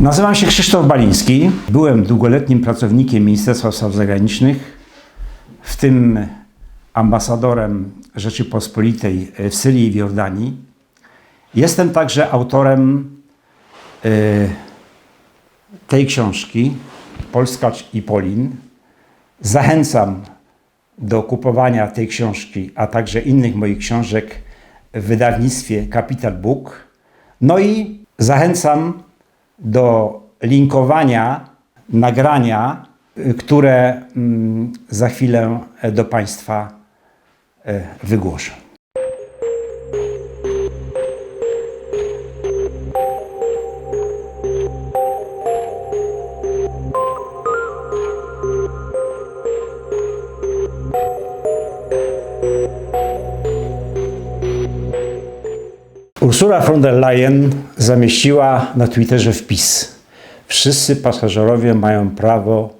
Nazywam się Krzysztof Baliński. Byłem długoletnim pracownikiem Ministerstwa Spraw Zagranicznych, w tym ambasadorem Rzeczypospolitej w Syrii i w Jordanii. Jestem także autorem y, tej książki Polska i Polin. Zachęcam do kupowania tej książki, a także innych moich książek w wydawnictwie Capital Book. No i zachęcam do linkowania nagrania, y, które mm, za chwilę do Państwa y, wygłoszę. Ursula von der Leyen zamieściła na Twitterze wpis. Wszyscy pasażerowie mają prawo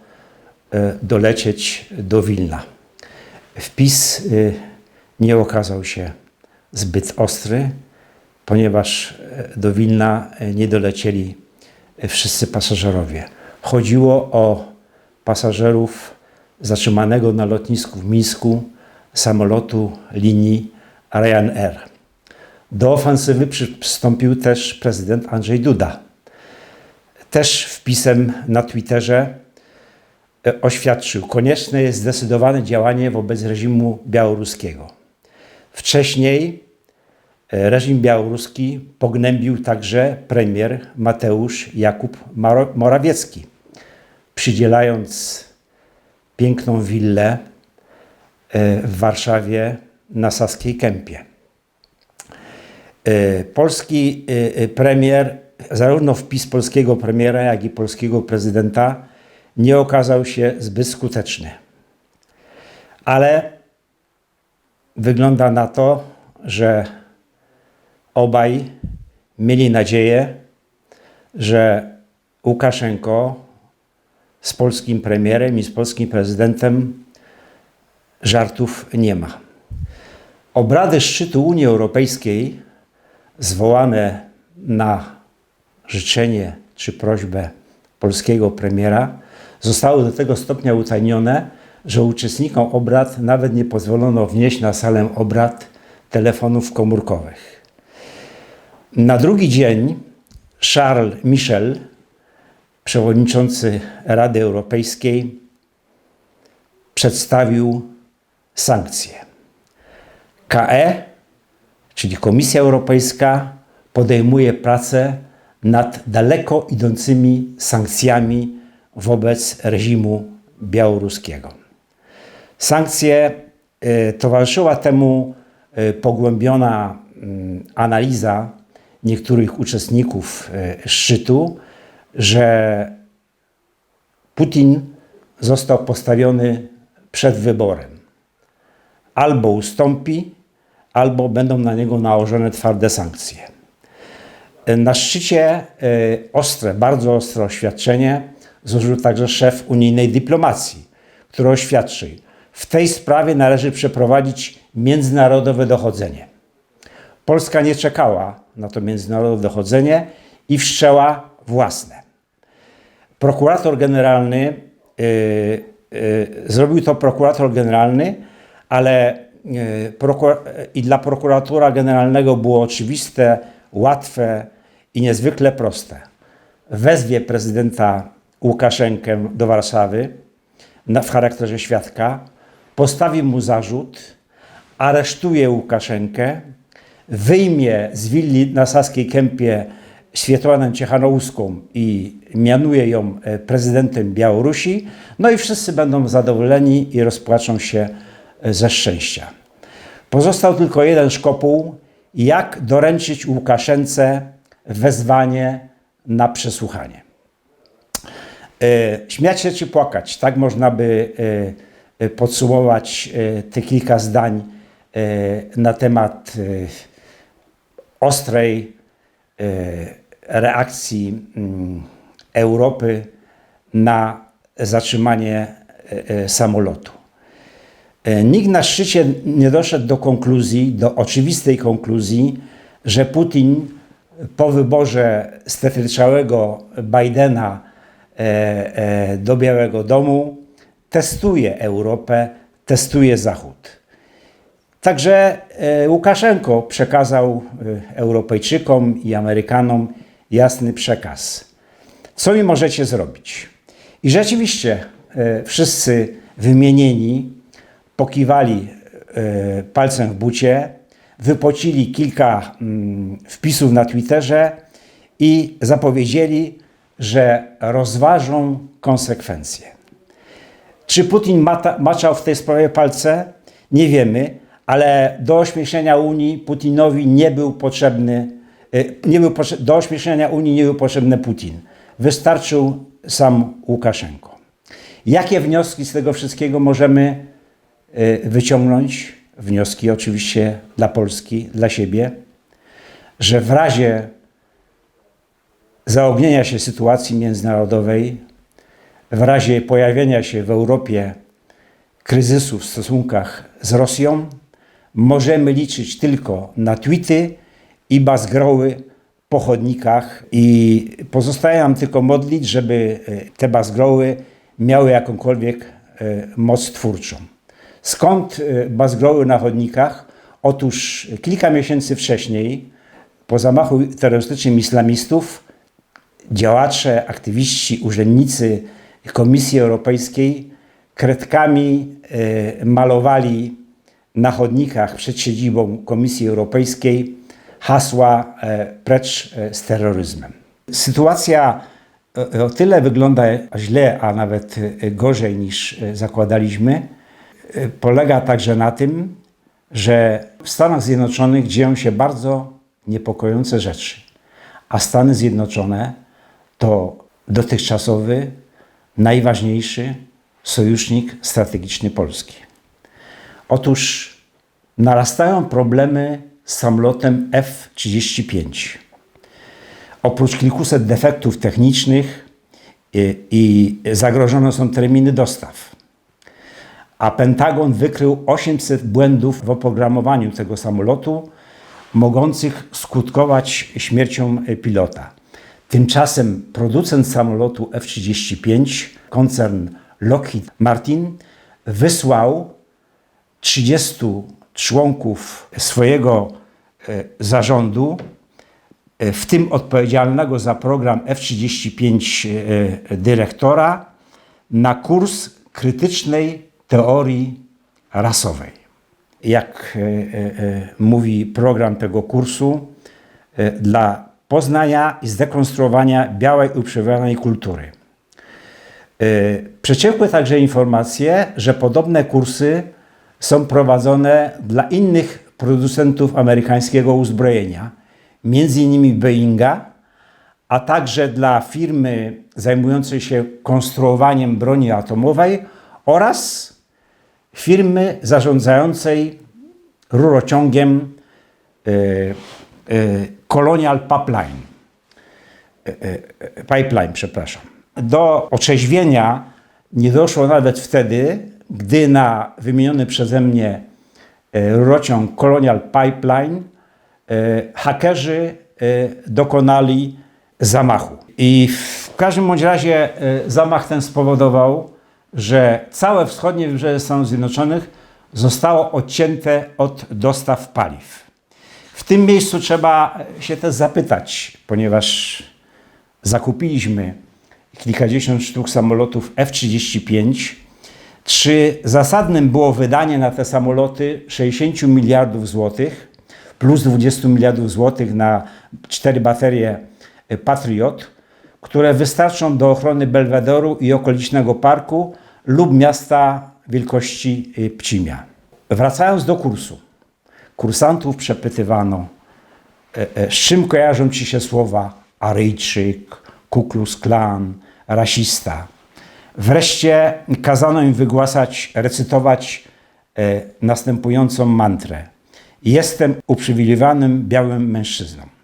e, dolecieć do Wilna. Wpis e, nie okazał się zbyt ostry, ponieważ e, do Wilna nie dolecieli wszyscy pasażerowie. Chodziło o pasażerów zatrzymanego na lotnisku w Mińsku samolotu linii Ryanair. Do ofensywy przystąpił też prezydent Andrzej Duda. Też wpisem na Twitterze e, oświadczył, konieczne jest zdecydowane działanie wobec reżimu białoruskiego. Wcześniej e, reżim białoruski pognębił także premier Mateusz Jakub Morawiecki, przydzielając piękną willę e, w Warszawie na Saskiej Kępie. E, polski e, premier, zarówno wpis polskiego premiera, jak i polskiego prezydenta nie okazał się zbyt skuteczny. Ale wygląda na to, że obaj mieli nadzieję, że Łukaszenko z polskim premierem i z polskim prezydentem żartów nie ma. Obrady szczytu Unii Europejskiej zwołane na życzenie czy prośbę polskiego premiera zostały do tego stopnia utajnione, że uczestnikom obrad nawet nie pozwolono wnieść na salę obrad telefonów komórkowych. Na drugi dzień Charles Michel, przewodniczący Rady Europejskiej, przedstawił sankcje. KE Czyli Komisja Europejska podejmuje pracę nad daleko idącymi sankcjami wobec reżimu białoruskiego. Sankcje y, towarzyszyła temu y, pogłębiona mm, analiza niektórych uczestników y, szczytu, że Putin został postawiony przed wyborem. Albo ustąpi, albo będą na niego nałożone twarde sankcje. Na szczycie e, ostre, bardzo ostre oświadczenie złożył także szef unijnej dyplomacji, który oświadczył, w tej sprawie należy przeprowadzić międzynarodowe dochodzenie. Polska nie czekała na to międzynarodowe dochodzenie i wszczęła własne. Prokurator generalny, yy, yy, zrobił to prokurator generalny, ale E, i dla prokuratora generalnego było oczywiste, łatwe i niezwykle proste. Wezwie prezydenta Łukaszenkę do Warszawy w charakterze świadka, postawi mu zarzut, aresztuje Łukaszenkę, wyjmie z willi na Saskiej Kępie Świetłanę Ciechanouską i mianuje ją e, prezydentem Białorusi, no i wszyscy będą zadowoleni i rozpłaczą się ze szczęścia. Pozostał tylko jeden szkopuł, jak doręczyć Łukaszence wezwanie na przesłuchanie. E, śmiać się czy płakać, tak można by e, e, podsumować te kilka zdań na temat ostrej reakcji mm, Europy na zatrzymanie samolotu. E, nikt na szczycie nie doszedł do konkluzji, do oczywistej konkluzji, że Putin po wyborze sterczałego Bidena e, e, do Białego Domu testuje Europę, testuje Zachód. Także Łukaszenko przekazał Europejczykom i Amerykanom jasny przekaz. Co mi możecie zrobić? I rzeczywiście wszyscy wymienieni pokiwali e, palcem w bucie, wypocili kilka mm, wpisów na Twitterze i zapowiedzieli, że rozważą konsekwencje. Czy Putin mata, maczał w tej sprawie palce? Nie wiemy, ale do ośmieszenia Unii Putinowi nie był potrzebny, y, nie był, do ośmieszenia Unii nie był potrzebny Putin. Wystarczył sam Łukaszenko. Jakie wnioski z tego wszystkiego możemy wyciągnąć? Wnioski oczywiście dla Polski, dla siebie, że w razie zaognienia się sytuacji międzynarodowej, w razie pojawienia się w Europie kryzysu w stosunkach z Rosją, możemy liczyć tylko na tweety i bazgroły po chodnikach i pozostaje nam tylko modlić, żeby e, te bazgroły miały jakąkolwiek e, moc twórczą. Skąd e, bazgroły na chodnikach? Otóż kilka miesięcy wcześniej, po zamachu terrorystycznym islamistów, działacze, aktywiści, urzędnicy Komisji Europejskiej kredkami e, malowali na chodnikach przed siedzibą Komisji Europejskiej hasła e, precz z terroryzmem. Sytuacja o tyle wygląda źle, a nawet gorzej niż zakładaliśmy, polega także na tym, że w Stanach Zjednoczonych dzieją się bardzo niepokojące rzeczy, a Stany Zjednoczone to dotychczasowy, najważniejszy sojusznik strategiczny Polski. Otóż narastają problemy z samolotem F-35. Oprócz kilkuset defektów technicznych i, i zagrożone są terminy dostaw. A Pentagon wykrył 800 błędów w oprogramowaniu tego samolotu, mogących skutkować śmiercią pilota. Tymczasem producent samolotu F-35, koncern Lockheed Martin, wysłał 30 członków swojego e, zarządu, e, w tym odpowiedzialnego za program F-35 e, dyrektora, na kurs krytycznej teorii rasowej. Jak e, e, mówi program tego kursu, e, dla poznania i zdekonstruowania białej uprzywilejowanej kultury. E, Przeciekły także informacje, że podobne kursy są prowadzone dla innych producentów amerykańskiego uzbrojenia, innymi Boeinga, a także dla firmy zajmującej się konstruowaniem broni atomowej oraz firmy zarządzającej rurociągiem e, e, Colonial Pipeline. E, Pipeline, przepraszam. Do otrzeźwienia nie doszło nawet wtedy, gdy na wymieniony przeze mnie rurociąg Colonial Pipeline hakerzy dokonali zamachu. I w każdym bądź razie zamach ten spowodował, że całe wschodnie wybrzeże Stanów Zjednoczonych zostało odcięte od dostaw paliw. W tym miejscu trzeba się też zapytać, ponieważ zakupiliśmy kilkadziesiąt sztuk samolotów F-35, czy zasadnym było wydanie na te samoloty 60 miliardów złotych plus 20 miliardów złotych na cztery baterie Patriot, które wystarczą do ochrony Belwedoru i okolicznego parku lub miasta wielkości y, Pcimia. Wracając do kursu. Kursantów przepytywano, e, e, z czym kojarzą ci się słowa Aryjczyk, Ku Klux Klan, rasista. Wreszcie kazano im wygłaszać, recytować e, następującą mantrę. Jestem uprzywilejowanym białym mężczyzną.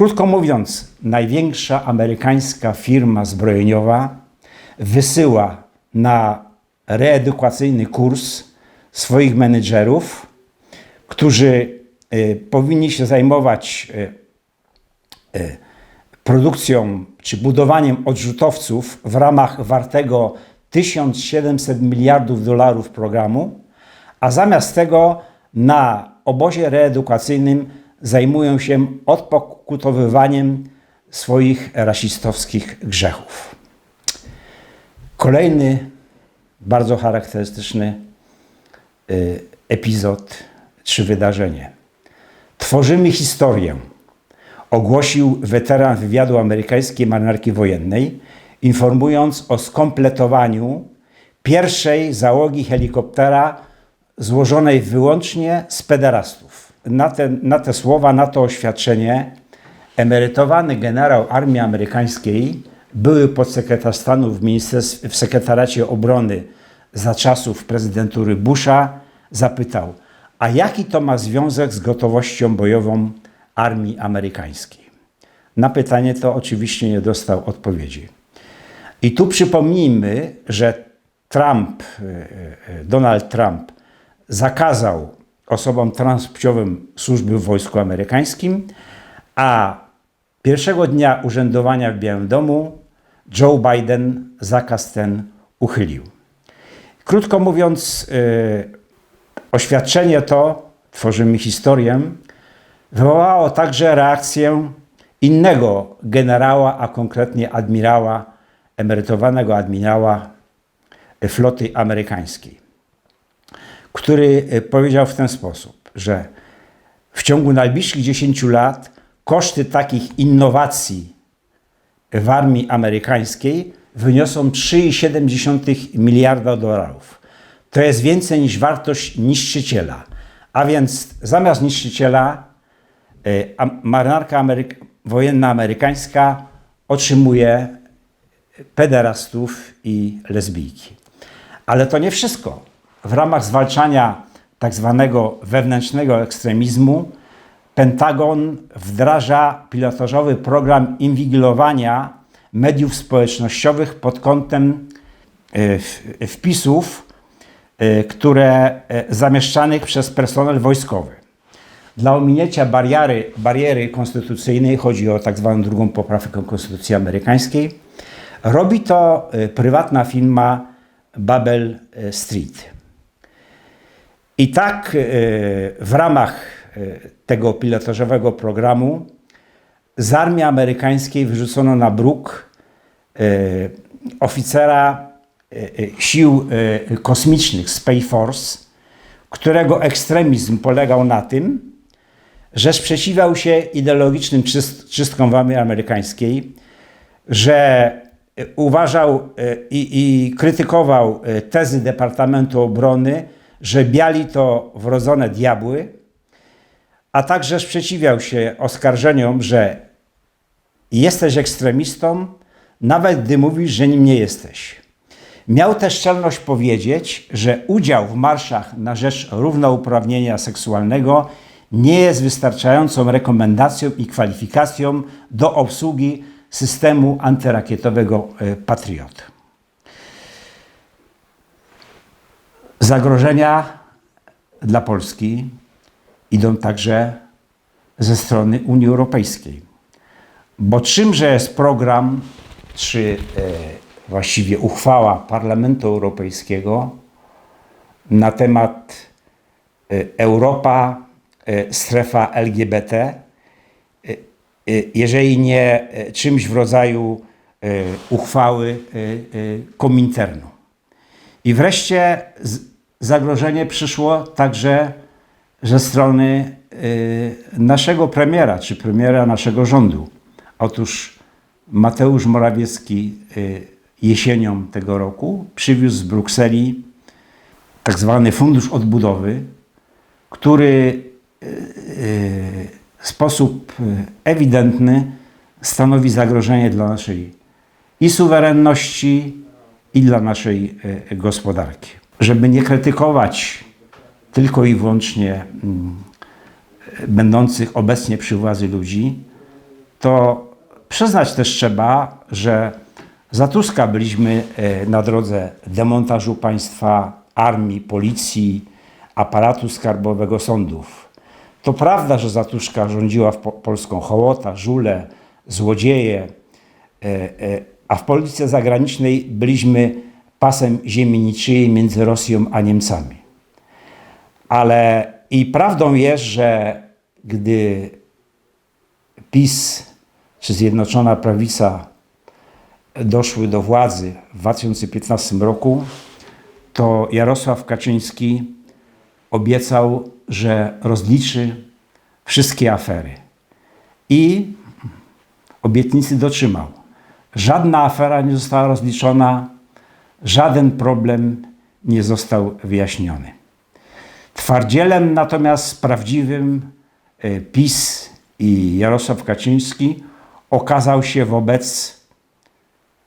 Krótko mówiąc, największa amerykańska firma zbrojeniowa wysyła na reedukacyjny kurs swoich menedżerów, którzy y, powinni się zajmować y, e, produkcją czy budowaniem odrzutowców w ramach wartego 1700 miliardów dolarów programu, a zamiast tego na obozie reedukacyjnym zajmują się odpokutowywaniem swoich rasistowskich grzechów. Kolejny bardzo charakterystyczny y, epizod czy wydarzenie. Tworzymy historię, ogłosił weteran wywiadu amerykańskiej marynarki wojennej, informując o skompletowaniu pierwszej załogi helikoptera złożonej wyłącznie z pederastów. Na te, na te słowa, na to oświadczenie emerytowany generał armii amerykańskiej, były podsekretarz stanu w, ministerstwie, w sekretariacie obrony za czasów prezydentury Busha, zapytał, a jaki to ma związek z gotowością bojową armii amerykańskiej? Na pytanie to oczywiście nie dostał odpowiedzi. I tu przypomnijmy, że Trump, e, e, Donald Trump zakazał osobom transpłciowym służby w wojsku amerykańskim, a pierwszego dnia urzędowania w Białym Domu Joe Biden zakaz ten uchylił. Krótko mówiąc, yy, oświadczenie to, tworzymy historię, wywołało także reakcję innego generała, a konkretnie admirała, emerytowanego admirała floty amerykańskiej, który y, powiedział w ten sposób, że w ciągu najbliższych 10 lat koszty takich innowacji w armii amerykańskiej wyniosą 3,7 miliarda dolarów. To jest więcej niż wartość niszczyciela. A więc zamiast niszczyciela y, marynarka Ameryk wojenna amerykańska otrzymuje pederastów i lesbijki. Ale to nie wszystko. W ramach zwalczania tak zwanego wewnętrznego ekstremizmu Pentagon wdraża pilotażowy program inwigilowania mediów społecznościowych pod kątem e, wpisów, e, które e, zamieszczanych przez personel wojskowy. Dla ominięcia bariery, bariery konstytucyjnej, chodzi o tak zwaną drugą poprawkę Konstytucji Amerykańskiej, robi to prywatna firma Babel Street. I tak w ramach E, tego pilotażowego programu z armii amerykańskiej wyrzucono na bruk e, oficera e, sił kosmicznych Space Force, którego ekstremizm polegał na tym, że sprzeciwiał się ideologicznym czystkom w armii amerykańskiej, że uważał i, i, krytykował tezy Departamentu Obrony, że biali to wrodzone diabły, a także sprzeciwiał się oskarżeniom, że jesteś ekstremistą, nawet gdy mówisz, że nim nie jesteś. Miał też szczelność powiedzieć, że udział w marszach na rzecz równouprawnienia seksualnego nie jest wystarczającą rekomendacją i kwalifikacją do obsługi systemu antyrakietowego e, Patriot. Zagrożenia dla Polski idą także ze strony Unii Europejskiej. Bo czymże jest program, czy e, właściwie uchwała Parlamentu Europejskiego na temat e, Europa, e, strefa LGBT, jeżeli nie czymś w rodzaju uchwały Kominternu. I wreszcie zagrożenie przyszło także ze strony y, naszego premiera, czy premiera naszego rządu. Otóż Mateusz Morawiecki y, jesienią tego roku przywiózł z Brukseli tak zwany Fundusz Odbudowy, który y, w sposób ewidentny stanowi zagrożenie dla naszej i suwerenności, i dla naszej gospodarki. Żeby nie krytykować tylko i wyłącznie mm, będących obecnie przy władzy ludzi, to przyznać też trzeba, że za Tuska byliśmy e, na drodze demontażu państwa, armii, policji, aparatu skarbowego, sądów. To prawda, że za Tuska rządziła w Polską hołota, żule, złodzieje, e, e, a w polityce zagranicznej byliśmy pasem ziemi niczyjej między Rosją a Niemcami. Ale i prawdą jest, że gdy PiS czy Zjednoczona Prawica doszły do władzy w 2015 roku, to Jarosław Kaczyński obiecał, że rozliczy wszystkie afery. I obietnicy dotrzymał. Żadna afera nie została rozliczona, żaden problem nie został wyjaśniony. Twardzielem natomiast prawdziwym e, PiS i Jarosław Kaczyński okazał się wobec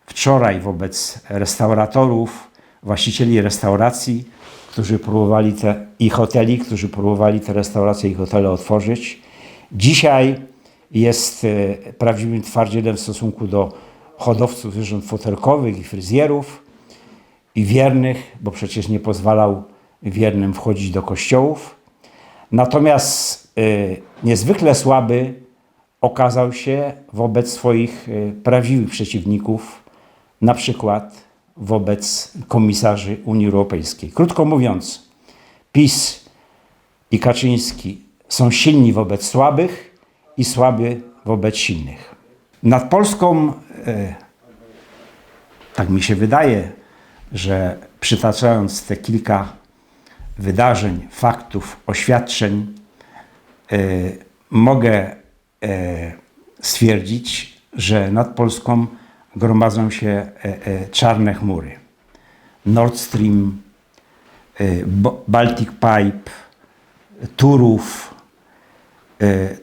wczoraj wobec restauratorów, właścicieli restauracji, którzy próbowali te, i hoteli, którzy próbowali te restauracje i hotele otworzyć. Dzisiaj jest e, prawdziwym twardzielem w stosunku do hodowców zwierząt futerkowych i fryzjerów i wiernych, bo przecież nie pozwalał wiernym wchodzić do kościołów. Natomiast y, niezwykle słaby okazał się wobec swoich y, prawdziwych przeciwników, na przykład wobec komisarzy Unii Europejskiej. Krótko mówiąc, PiS i Kaczyński są silni wobec słabych i słaby wobec silnych. Nad Polską, y, tak mi się wydaje, że przytaczając te kilka wydarzeń, faktów, oświadczeń, y, mogę y, stwierdzić, że nad Polską gromadzą się y, czarne chmury. Nord Stream, Baltic Pipe, Turów.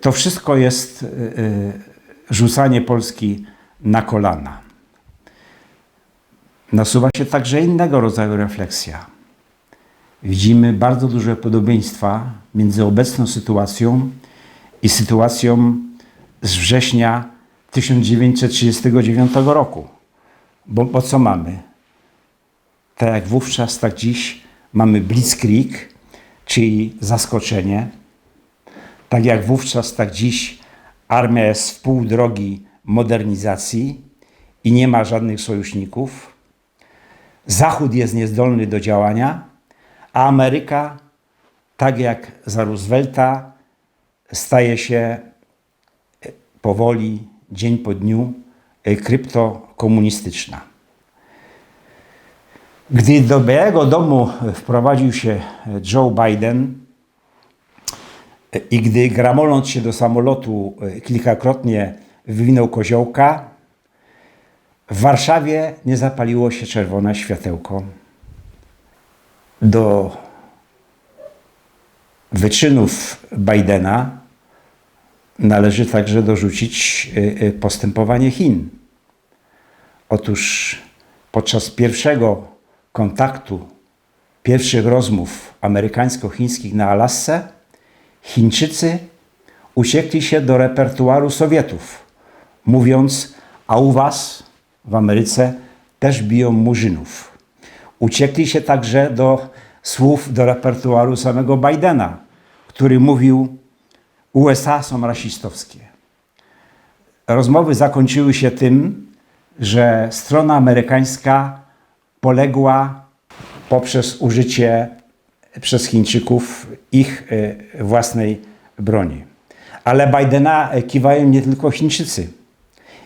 To wszystko jest rzucanie Polski na kolana. Nasuwa się także innego rodzaju refleksja widzimy bardzo duże podobieństwa między obecną sytuacją i sytuacją z września 1939 roku. Bo, bo co mamy? Tak jak wówczas, tak dziś mamy blitzkrieg, czyli zaskoczenie. Tak jak wówczas, tak dziś armia jest w pół drogi modernizacji i nie ma żadnych sojuszników. Zachód jest niezdolny do działania a Ameryka, tak jak za Roosevelta, staje się e, powoli, dzień po dniu, e, kryptokomunistyczna. Gdy do Białego Domu wprowadził się Joe Biden e, i gdy gramoląc się do samolotu kilkakrotnie wywinął koziołka, w Warszawie nie zapaliło się czerwone światełko do wyczynów Bidena należy także dorzucić y, y, postępowanie Chin. Otóż podczas pierwszego kontaktu, pierwszych rozmów amerykańsko-chińskich na Alasce, Chińczycy uciekli się do repertuaru Sowietów, mówiąc, a u was w Ameryce też biją murzynów. Uciekli się także do słów, do repertuaru samego Bidena, który mówił: USA są rasistowskie. Rozmowy zakończyły się tym, że strona amerykańska poległa poprzez użycie przez Chińczyków ich e, własnej broni. Ale Bidena kiwają nie tylko Chińczycy.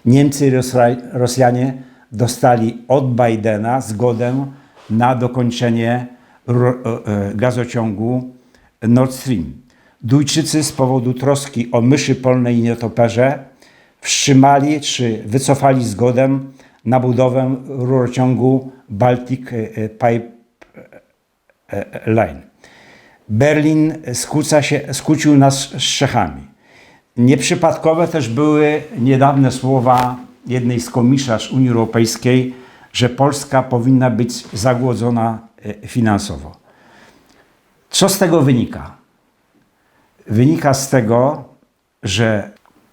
Niemcy i Rosjanie dostali od Bidena zgodę na dokończenie e, e, gazociągu Nord Stream. Duńczycy z powodu troski o myszy polne i nietoperze wstrzymali czy wycofali zgodę na budowę rurociągu Baltic e, Pipe Line. Berlin skłóca się, skłócił nas z Czechami. Nieprzypadkowe też były niedawne słowa jednej z komisarz Unii Europejskiej, że Polska powinna być zagłodzona e, finansowo. Co z tego wynika? Wynika z tego, że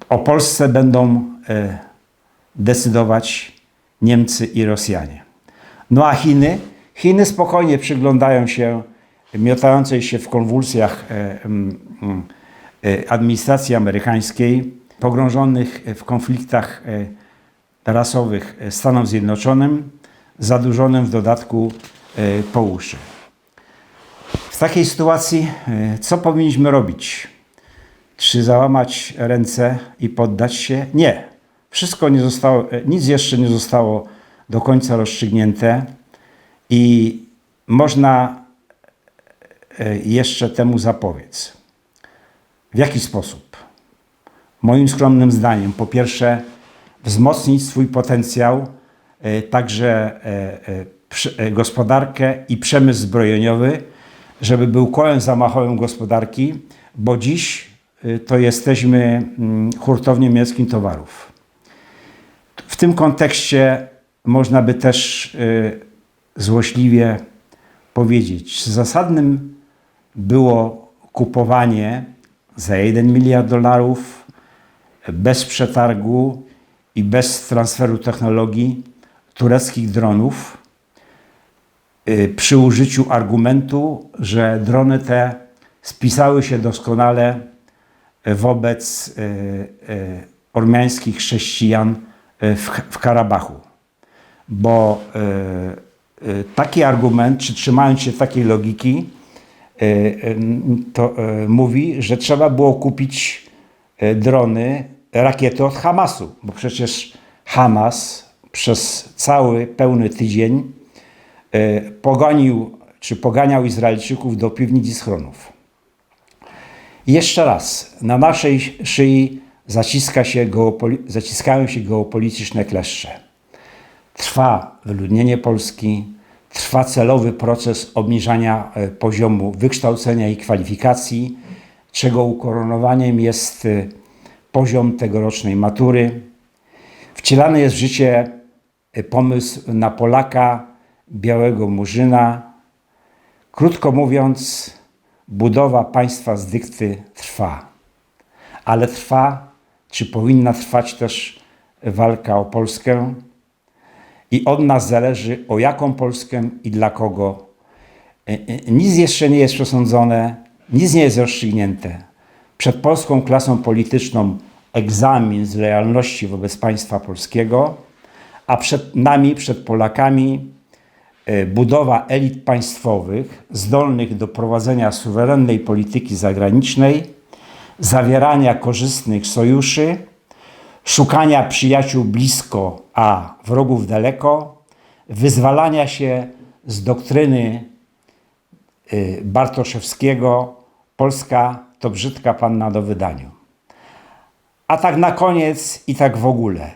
o Polsce będą e, decydować Niemcy i Rosjanie. No a Chiny? Chiny spokojnie przyglądają się miotającej się w konwulsjach e, administracji amerykańskiej pogrążonych w konfliktach e, rasowych e, Stanom Zjednoczonym, zadłużonym w dodatku e, po uszy. W takiej sytuacji e, co powinniśmy robić? Czy załamać ręce i poddać się? Nie. Wszystko nie zostało, e, nic jeszcze nie zostało do końca rozstrzygnięte i można e, jeszcze temu zapobiec. W jaki sposób? Moim skromnym zdaniem, po pierwsze, wzmocnić swój potencjał, e, także e, e, gospodarkę i przemysł zbrojeniowy, żeby był kołem zamachowym gospodarki, bo dziś to jesteśmy mm, hurtownią niemieckim towarów. W tym kontekście można by też złośliwie powiedzieć, zasadnym było kupowanie za 1 miliard dolarów bez przetargu i bez transferu technologii tureckich dronów y, przy użyciu argumentu, że drony te spisały się doskonale wobec y, y, ormiańskich chrześcijan w, Karabachu. Bo taki argument, czy trzymając się takiej logiki, to y, mówi, że trzeba było kupić y, drony, rakiety od Hamasu, bo przecież Hamas przez cały pełny tydzień y, pogonił, czy poganiał Izraelczyków do piwnic i schronów. Jeszcze raz, na naszej szyi zaciska się geopoli- zaciskają się geopolityczne kleszcze. Trwa wyludnienie Polski, trwa celowy proces obniżania e, poziomu wykształcenia i kwalifikacji, czego ukoronowaniem jest e, poziom tegorocznej matury. Wcielany jest w życie e, pomysł na Polaka, białego murzyna. Krótko mówiąc, budowa państwa z dykty trwa. Ale trwa, czy powinna trwać też walka o Polskę? I od nas zależy, o jaką Polskę i dla kogo. E, e, Nic jeszcze nie jest przesądzone, nic nie jest rozstrzygnięte. Przed polską klasą polityczną egzamin z lojalności wobec państwa polskiego, a przed nami, przed Polakami, e, budowa elit państwowych zdolnych do prowadzenia suwerennej polityki zagranicznej, zawierania korzystnych sojuszy, szukania przyjaciół blisko, a wrogów daleko, wyzwalania się z doktryny y, Bartoszewskiego Polska to brzydka panna do wydaniu. A tak na koniec i tak w ogóle,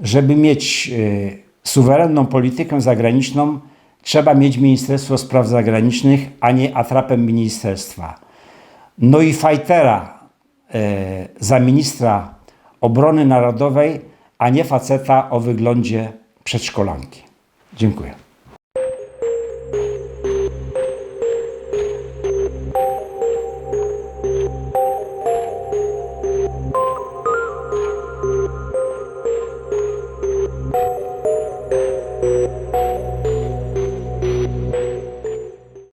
żeby mieć y, suwerenną politykę zagraniczną, trzeba mieć Ministerstwo Spraw Zagranicznych, a nie atrapem ministerstwa. No i fajtera e, za ministra obrony narodowej, a nie faceta o wyglądzie przedszkolanki. Dziękuję.